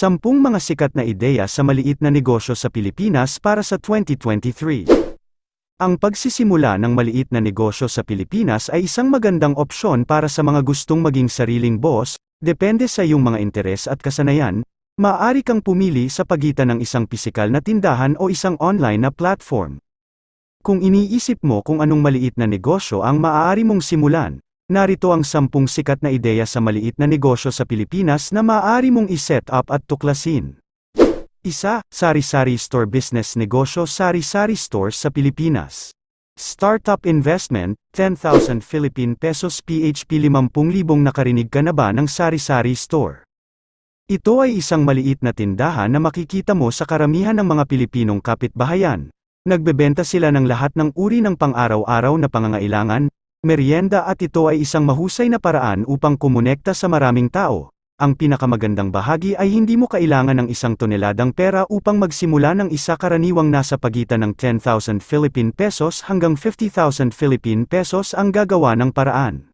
Sampung mga sikat na ideya sa maliit na negosyo sa Pilipinas para sa 2023. Ang pagsisimula ng maliit na negosyo sa Pilipinas ay isang magandang opsyon para sa mga gustong maging sariling boss, depende sa iyong mga interes at kasanayan, maaari kang pumili sa pagitan ng isang pisikal na tindahan o isang online na platform. Kung iniisip mo kung anong maliit na negosyo ang maaari mong simulan, Narito ang sampung sikat na ideya sa maliit na negosyo sa Pilipinas na maaari mong i-set up at tuklasin. Isa, Sari-Sari Store Business Negosyo Sari-Sari Stores sa Pilipinas. Startup Investment, 10,000 Philippine Pesos PHP 50,000 nakarinig ka na ba ng Sari-Sari Store? Ito ay isang maliit na tindahan na makikita mo sa karamihan ng mga Pilipinong kapitbahayan. Nagbebenta sila ng lahat ng uri ng pang-araw-araw na pangangailangan, Merienda at ito ay isang mahusay na paraan upang kumonekta sa maraming tao. Ang pinakamagandang bahagi ay hindi mo kailangan ng isang toneladang pera upang magsimula ng isa karaniwang nasa pagitan ng 10,000 Philippine pesos hanggang 50,000 Philippine pesos ang gagawa ng paraan.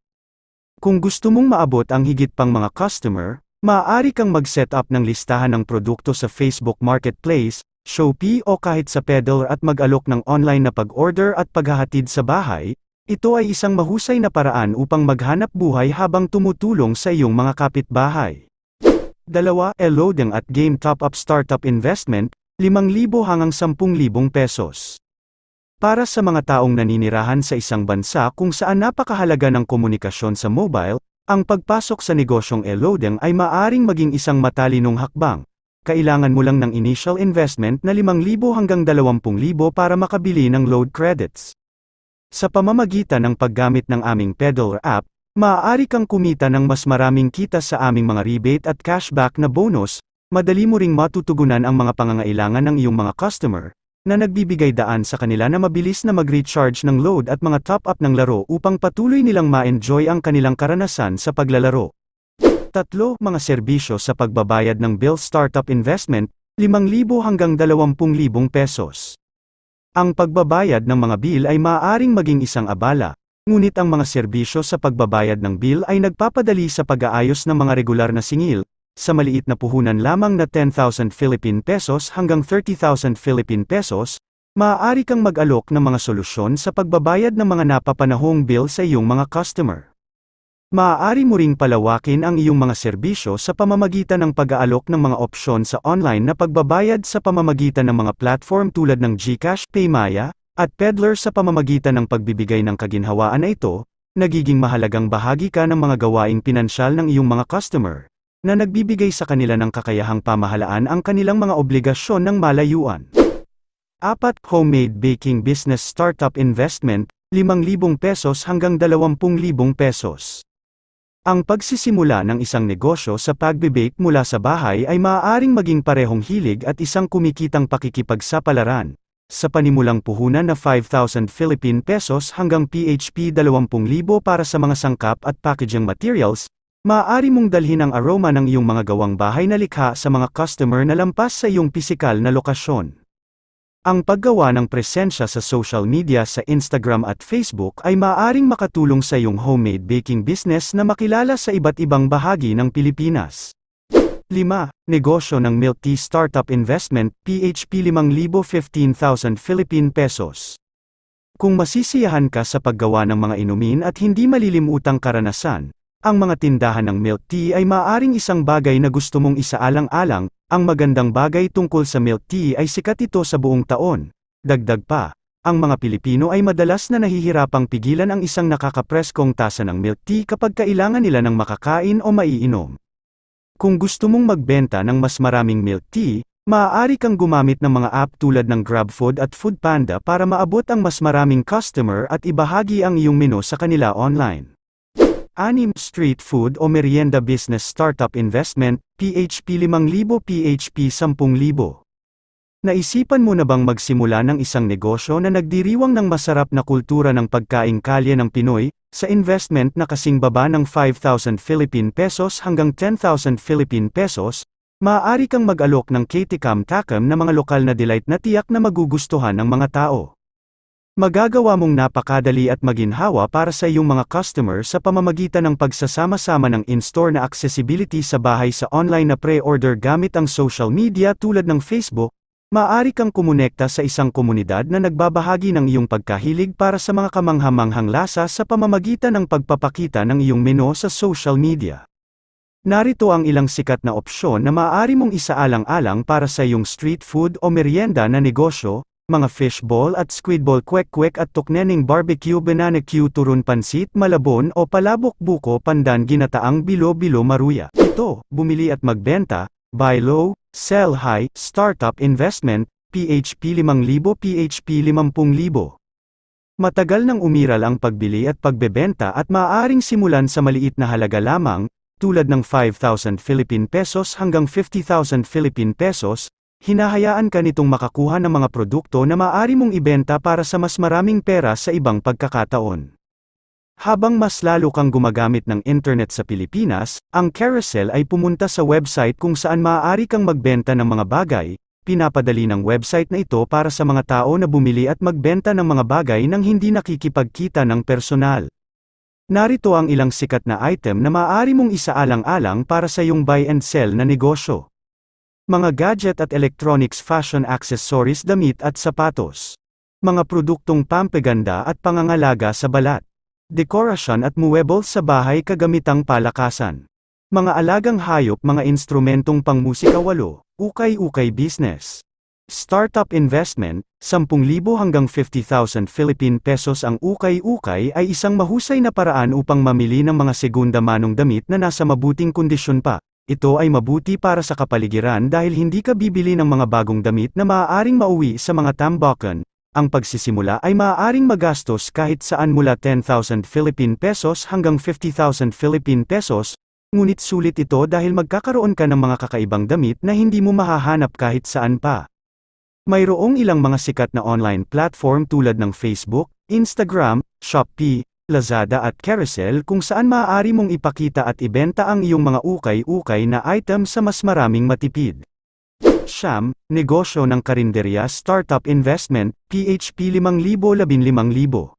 Kung gusto mong maabot ang higit pang mga customer, maaari kang mag-set up ng listahan ng produkto sa Facebook Marketplace, Shopee o kahit sa Peddler at mag-alok ng online na pag-order at paghahatid sa bahay, ito ay isang mahusay na paraan upang maghanap buhay habang tumutulong sa iyong mga kapitbahay. Dalawa, Eloding at Game Top-Up Startup Investment, 5,000 hanggang 10,000 pesos. Para sa mga taong naninirahan sa isang bansa kung saan napakahalaga ng komunikasyon sa mobile, ang pagpasok sa negosyong Eloding ay maaring maging isang matalinong hakbang. Kailangan mo lang ng initial investment na 5,000 hanggang 20,000 para makabili ng load credits. Sa pamamagitan ng paggamit ng aming Peddler app, maaari kang kumita ng mas maraming kita sa aming mga rebate at cashback na bonus, madali mo ring matutugunan ang mga pangangailangan ng iyong mga customer, na nagbibigay daan sa kanila na mabilis na mag-recharge ng load at mga top-up ng laro upang patuloy nilang ma-enjoy ang kanilang karanasan sa paglalaro. Tatlo, mga serbisyo sa pagbabayad ng bill startup investment, 5,000 hanggang 20,000 pesos. Ang pagbabayad ng mga bill ay maaaring maging isang abala, ngunit ang mga serbisyo sa pagbabayad ng bill ay nagpapadali sa pag-aayos ng mga regular na singil, sa maliit na puhunan lamang na 10,000 Philippine pesos hanggang 30,000 Philippine pesos, maaari kang mag-alok ng mga solusyon sa pagbabayad ng mga napapanahong bill sa iyong mga customer. Maaari mo ring palawakin ang iyong mga serbisyo sa pamamagitan ng pag-aalok ng mga opsyon sa online na pagbabayad sa pamamagitan ng mga platform tulad ng GCash, Paymaya, at Peddler sa pamamagitan ng pagbibigay ng kaginhawaan na ito, nagiging mahalagang bahagi ka ng mga gawaing pinansyal ng iyong mga customer, na nagbibigay sa kanila ng kakayahang pamahalaan ang kanilang mga obligasyon ng malayuan. Apat, Homemade Baking Business Startup Investment, 5,000 pesos hanggang 20,000 pesos. Ang pagsisimula ng isang negosyo sa pagbibake mula sa bahay ay maaaring maging parehong hilig at isang kumikitang pakikipagsapalaran. Sa panimulang puhunan na 5,000 Philippine pesos hanggang PHP 20,000 para sa mga sangkap at packaging materials, maaari mong dalhin ang aroma ng iyong mga gawang bahay na likha sa mga customer na lampas sa iyong pisikal na lokasyon. Ang paggawa ng presensya sa social media sa Instagram at Facebook ay maaaring makatulong sa iyong homemade baking business na makilala sa iba't ibang bahagi ng Pilipinas. 5. Negosyo ng Milk Tea Startup Investment, PHP 5,015,000 Philippine Pesos. Kung masisiyahan ka sa paggawa ng mga inumin at hindi malilimutang karanasan, ang mga tindahan ng milk tea ay maaaring isang bagay na gusto mong isaalang-alang, ang magandang bagay tungkol sa milk tea ay sikat ito sa buong taon. Dagdag pa, ang mga Pilipino ay madalas na nahihirapang pigilan ang isang nakakapreskong tasa ng milk tea kapag kailangan nila ng makakain o maiinom. Kung gusto mong magbenta ng mas maraming milk tea, maaari kang gumamit ng mga app tulad ng GrabFood at Foodpanda para maabot ang mas maraming customer at ibahagi ang iyong menu sa kanila online. Anim Street Food o Merienda Business Startup Investment, PHP 5,000 PHP 10,000. Naisipan mo na bang magsimula ng isang negosyo na nagdiriwang ng masarap na kultura ng pagkaing kalye ng Pinoy, sa investment na kasing baba ng 5,000 Philippine pesos hanggang 10,000 Philippine pesos, maaari kang mag-alok ng Katikam Takam na mga lokal na delight na tiyak na magugustuhan ng mga tao. Magagawa mong napakadali at maginhawa para sa iyong mga customer sa pamamagitan ng pagsasama-sama ng in-store na accessibility sa bahay sa online na pre-order gamit ang social media tulad ng Facebook, maaari kang kumonekta sa isang komunidad na nagbabahagi ng iyong pagkahilig para sa mga kamanghamanghang lasa sa pamamagitan ng pagpapakita ng iyong menu sa social media. Narito ang ilang sikat na opsyon na maaari mong isaalang-alang para sa iyong street food o merienda na negosyo, mga fishball at squidball kwek-kwek at tuknening barbecue banana Q turun pansit malabon o palabok buko pandan ginataang bilo-bilo maruya. Ito, bumili at magbenta, buy low, sell high, startup investment, PHP 5,000 PHP 50,000. Matagal nang umiral ang pagbili at pagbebenta at maaaring simulan sa maliit na halaga lamang, tulad ng 5,000 Philippine pesos hanggang 50,000 Philippine pesos, Hinahayaan ka nitong makakuha ng mga produkto na maaari mong ibenta para sa mas maraming pera sa ibang pagkakataon. Habang mas lalo kang gumagamit ng internet sa Pilipinas, ang Carousel ay pumunta sa website kung saan maaari kang magbenta ng mga bagay, pinapadali ng website na ito para sa mga tao na bumili at magbenta ng mga bagay nang hindi nakikipagkita ng personal. Narito ang ilang sikat na item na maaari mong isaalang-alang para sa iyong buy and sell na negosyo. Mga gadget at electronics fashion accessories damit at sapatos. Mga produktong pampaganda at pangangalaga sa balat. Dekorasyon at muebles sa bahay kagamitang palakasan. Mga alagang hayop mga instrumentong pangmusika walo, ukay-ukay business. Startup investment, 10,000 hanggang 50,000 Philippine pesos ang ukay-ukay ay isang mahusay na paraan upang mamili ng mga segunda manong damit na nasa mabuting kondisyon pa, ito ay mabuti para sa kapaligiran dahil hindi ka bibili ng mga bagong damit na maaaring mauwi sa mga tambakan. Ang pagsisimula ay maaaring magastos kahit saan mula 10,000 Philippine pesos hanggang 50,000 Philippine pesos, ngunit sulit ito dahil magkakaroon ka ng mga kakaibang damit na hindi mo mahahanap kahit saan pa. Mayroong ilang mga sikat na online platform tulad ng Facebook, Instagram, Shopee, Lazada at Carousel kung saan maaari mong ipakita at ibenta ang iyong mga ukay-ukay na item sa mas maraming matipid. Siyam, negosyo ng karinderya Startup Investment, PHP 5,000-15,000.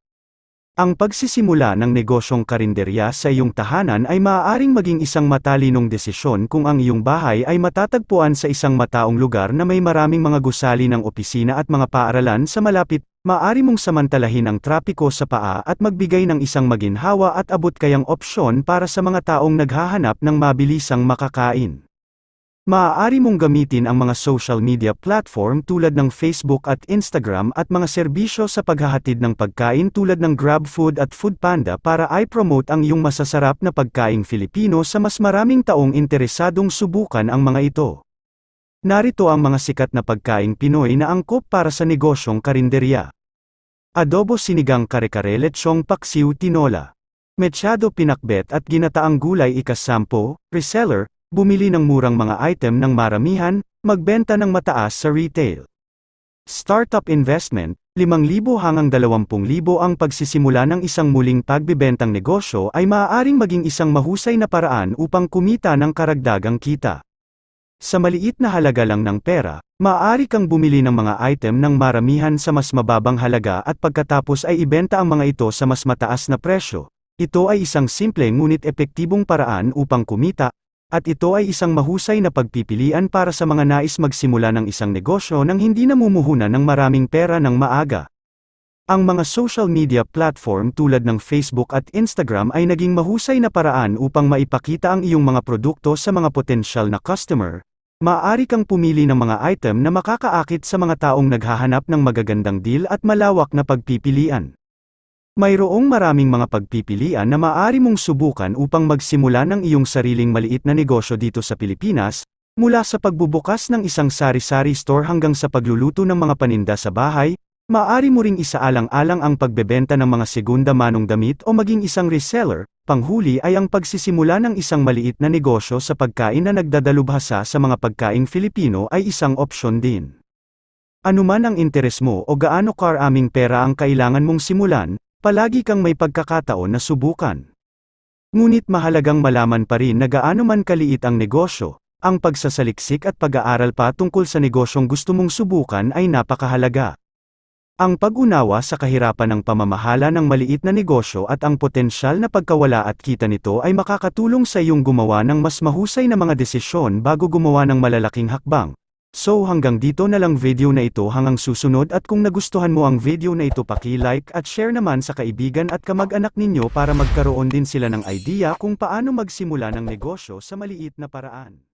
Ang pagsisimula ng negosyong karinderya sa iyong tahanan ay maaaring maging isang matalinong desisyon kung ang iyong bahay ay matatagpuan sa isang mataong lugar na may maraming mga gusali ng opisina at mga paaralan sa malapit Maari mong samantalahin ang trapiko sa paa at magbigay ng isang maginhawa at abot kayang opsyon para sa mga taong naghahanap ng mabilisang makakain. Maaari mong gamitin ang mga social media platform tulad ng Facebook at Instagram at mga serbisyo sa paghahatid ng pagkain tulad ng GrabFood at Foodpanda para i-promote ang iyong masasarap na pagkaing Filipino sa mas maraming taong interesadong subukan ang mga ito. Narito ang mga sikat na pagkaing Pinoy na angkop para sa negosyong karinderya. Adobo sinigang kare-kare lechong paksiw tinola. Mechado pinakbet at ginataang gulay ikasampo, reseller, bumili ng murang mga item ng maramihan, magbenta ng mataas sa retail. Startup investment, 5,000 hanggang 20,000 ang pagsisimula ng isang muling pagbibentang negosyo ay maaaring maging isang mahusay na paraan upang kumita ng karagdagang kita. Sa maliit na halaga lang ng pera, Maaari kang bumili ng mga item ng maramihan sa mas mababang halaga at pagkatapos ay ibenta ang mga ito sa mas mataas na presyo. Ito ay isang simple ngunit epektibong paraan upang kumita, at ito ay isang mahusay na pagpipilian para sa mga nais magsimula ng isang negosyo nang hindi namumuhunan ng maraming pera ng maaga. Ang mga social media platform tulad ng Facebook at Instagram ay naging mahusay na paraan upang maipakita ang iyong mga produkto sa mga potensyal na customer, Maaari kang pumili ng mga item na makakaakit sa mga taong naghahanap ng magagandang deal at malawak na pagpipilian. Mayroong maraming mga pagpipilian na maaari mong subukan upang magsimula ng iyong sariling maliit na negosyo dito sa Pilipinas, mula sa pagbubukas ng isang sari-sari store hanggang sa pagluluto ng mga paninda sa bahay, maaari mo ring isaalang-alang ang pagbebenta ng mga segunda manong damit o maging isang reseller, Panghuli ay ang pagsisimula ng isang maliit na negosyo sa pagkain na nagdadalubhasa sa mga pagkaing Filipino ay isang opsyon din. Anuman ang interes mo o gaano karaming pera ang kailangan mong simulan, palagi kang may pagkakataon na subukan. Ngunit mahalagang malaman pa rin na gaano man kaliit ang negosyo, ang pagsasaliksik at pag-aaral pa tungkol sa negosyong gusto mong subukan ay napakahalaga. Ang pag-unawa sa kahirapan ng pamamahala ng maliit na negosyo at ang potensyal na pagkawala at kita nito ay makakatulong sa iyong gumawa ng mas mahusay na mga desisyon bago gumawa ng malalaking hakbang. So hanggang dito na lang video na ito hanggang susunod at kung nagustuhan mo ang video na ito paki-like at share naman sa kaibigan at kamag-anak ninyo para magkaroon din sila ng idea kung paano magsimula ng negosyo sa maliit na paraan.